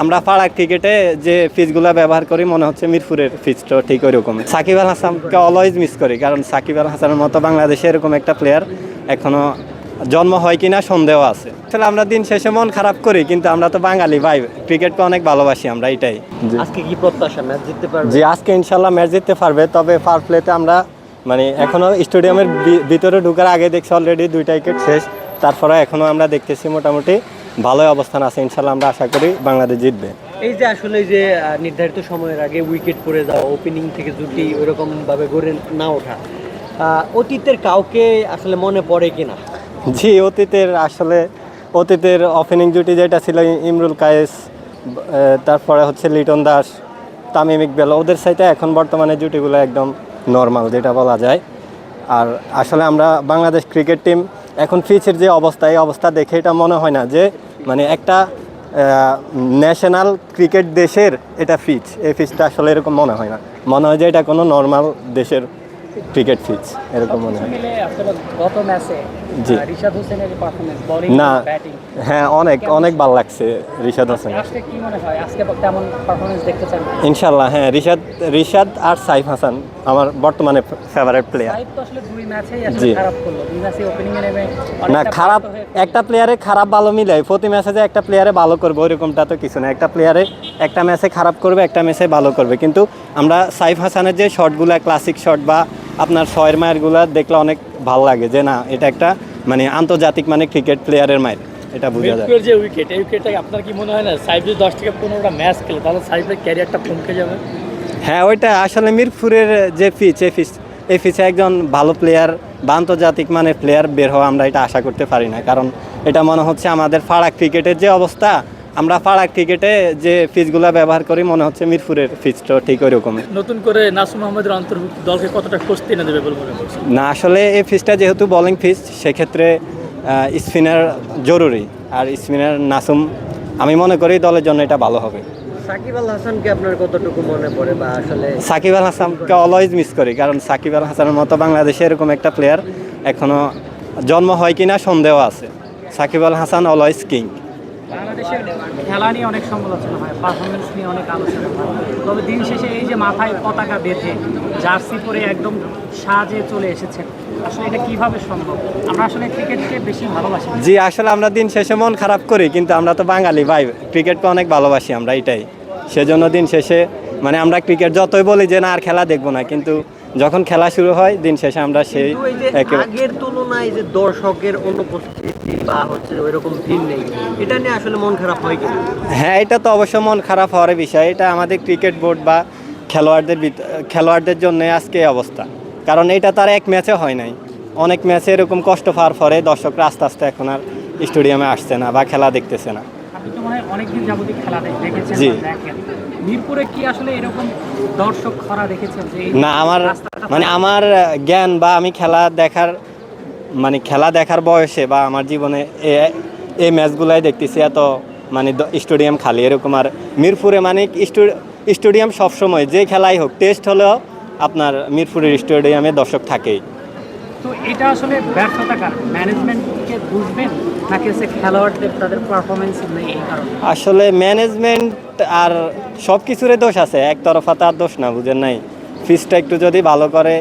আমরা পাড়া ক্রিকেটে যে পিচগুলো ব্যবহার করি মনে হচ্ছে মিরপুরের পিচটা ঠিক ওই রকম সাকিব আল হাসানকে অলওয়েজ মিস করি কারণ সাকিব আল হাসানের মতো বাংলাদেশে এরকম একটা প্লেয়ার এখনও জন্ম হয় কিনা সন্দেহ আছে। আসলে আমরা দিন শেষে মন খারাপ করি কিন্তু আমরা তো বাঙালি ভাই। ক্রিকেটকে অনেক ভালোবাসি আমরা এটাই। আজকে কি প্রত্যাশা ম্যাচ জিততে পারবে? জি আজকে ইনশাল্লাহ ম্যাচ জিততে পারবে তবে ফার প্লেতে আমরা মানে এখনও স্টেডিয়ামের ভিতরে ঢোকার আগে দেখছি অলরেডি দুইটা উইকেট শেষ তারপরে এখনও আমরা দেখতেছি মোটামুটি ভালোই অবস্থান আছে ইনশাল্লাহ আমরা আশা করি বাংলাদেশ জিতবে। এই যে আসলে এই যে নির্ধারিত সময়ের আগে উইকেট পড়ে যাওয়া ওপেনিং থেকে জুটি ওইরকম ভাবে গড়ে না ওঠা অতীতের কাউকে আসলে মনে পড়ে কিনা? জি অতীতের আসলে অতীতের ওপেনিং জুটি যেটা ছিল ইমরুল কায়েস তারপরে হচ্ছে লিটন দাস তামিম ইকবাল ওদের সাথে এখন বর্তমানে জুটিগুলো একদম নর্মাল যেটা বলা যায়। আর আসলে আমরা বাংলাদেশ ক্রিকেট টিম এখন পিচের যে অবস্থা এই অবস্থা দেখে এটা মনে হয় না যে মানে একটা ন্যাশনাল ক্রিকেট দেশের এটা পিচ এই পিচটা আসলে এরকম মনে হয় না। মনে হয় যে এটা কোনো নর্মাল দেশের ক্রিকেট পিচ এরকম মনে হয়। গত ম্যাচে জি। রিশাদ হোসেনের পারফরমেন্স বোলিং না ব্যাটিং হ্যাঁ অনেক অনেক ভালো লাগছে রিশাদ হোসেন আজকে কি মনে হয়? আজকে তেমন পারফরমেন্স দেখতে চান ইনশাল্লাহ হ্যাঁ রিশাদ রিশাদ আর সাইফ হাসান আমার বর্তমানে ফেভারিট প্লেয়ার সাইদ তো আসলে দুই ম্যাচেই জি। না খারাপ একটা প্লেয়ারে খারাপ ভালো মিলে প্রতি ম্যাচে যে একটা প্লেয়ারে ভালো করবে ওইরকমটা তো কিছু না। একটা প্লেয়ারে একটা ম্যাচে খারাপ করবে একটা ম্যাচে ভালো করবে। কিন্তু আমরা সাইফ হাসানের যে শটগুলা ক্লাসিক শট বা আপনার ছয়ের মায়েরগুলা দেখলে অনেক ভালো লাগে যে না এটা একটা মানে আন্তর্জাতিক মানে ক্রিকেট প্লেয়ারের মায়ের এটা বোঝা যায়। যে উইকেট এই উইকেটটা আপনার কি মনে হয় না সাইফ যদি দশ থেকে পনেরোটা ম্যাচ খেলে তাহলে সাইফের ক্যারিয়ারটা থমকে যাবে? হ্যাঁ ওইটা আসলে মিরপুরের যে পিচ এই পিচ এই পিচে একজন ভালো প্লেয়ার বা আন্তর্জাতিক মানের প্লেয়ার বের হওয়া আমরা এটা আশা করতে পারি না। কারণ এটা মনে হচ্ছে আমাদের পাড়া ক্রিকেটের যে অবস্থা আমরা পাড়া ক্রিকেটে যে পিচগুলো ব্যবহার করি মনে হচ্ছে মিরপুরের পিচটা ঠিক ওই রকমের নতুন করে নাসুম আহমেদের অন্তর্ভুক্ত দলকে কতটা স্বস্তি এনে দেবে বলে মনে না আসলে এই পিচটা যেহেতু বোলিং পিচ সেক্ষেত্রে স্পিনার জরুরি। আর স্পিনার নাসুম আমি মনে করি দলের জন্য এটা ভালো হবে। সাকিব আল হাসানকে অলওয়েজ মিস করি, কারণ সাকিব আল হাসানের মতো বাংলাদেশে এরকম একটা প্লেয়ার এখনও জন্ম হয় কিনা সন্দেহ আছে। সাকিব আল হাসান অলওয়েজ কিং খেলা নিয়ে অনেক সমালোচনা হয় পারফরমেন্স নিয়ে অনেক আলোচনা হয়। তবে দিন শেষে এই যে মাথায় পতাকা বেঁধে জার্সি পরে একদম সাজে চলে এসেছেন আসলে এটা কীভাবে সম্ভব? আমরা আসলে ক্রিকেটকে বেশি ভালোবাসি জি, আসলে আমরা দিন শেষে মন খারাপ করি, কিন্তু আমরা তো বাঙালি ভাই, ক্রিকেটকে অনেক ভালোবাসি আমরা, এটাই। সেজন্য দিন শেষে মানে আমরা ক্রিকেট যতই বলি যে না, আর খেলা দেখব না, কিন্তু যখন খেলা শুরু হয় দিন শেষে আমরা সেই আগের তুলনায় যে দর্শকের অনুপস্থিতি বা হচ্ছে ওইরকম ভিড় নেই এটা নিয়ে আসলে মন খারাপ হয় কিনা হ্যাঁ এটা তো অবশ্য মন খারাপ হওয়ার বিষয়। এটা আমাদের ক্রিকেট বোর্ড বা খেলোয়াড়দের খেলোয়াড়দের জন্য আজকে অবস্থা। কারণ এটা তার এক ম্যাচে হয় নাই। অনেক ম্যাচে এরকম কষ্ট পাওয়ার পরে দর্শকরা আস্তে আস্তে এখন আর স্টেডিয়ামে আসছে না বা খেলা দেখতেছে না। আপনি তো মনে হয় অনেকদিন যাবতীয় খেলা দেখেছেন দেখেন। মিরপুরে কি আসলে এরকম দর্শক খরা দেখেছেন যে না আমার মানে আমার জ্ঞান বা আমি খেলা দেখার মানে খেলা দেখার বয়সে বা আমার জীবনে এই ম্যাচগুলাই দেখতেছি এত মানে স্টেডিয়াম খালি এরকম আর মিরপুরে মানে স্টেডিয়াম সবসময় যে খেলাই হোক টেস্ট হলেও আপনার মিরপুরের স্টেডিয়ামে দর্শক থাকেই। তো এটা আসলে ব্যর্থতা কারণ ম্যানেজমেন্টকে বুঝবেন নাকি হচ্ছে খেলোয়াড়দের তাদের পারফরমেন্স নেই এই কারণে? আসলে ম্যানেজমেন্ট আর সব কিছুরই দোষ আছে, একতরফা তার দোষ না, বুঝেন নাই। ফিসটা একটু যদি ভালো করে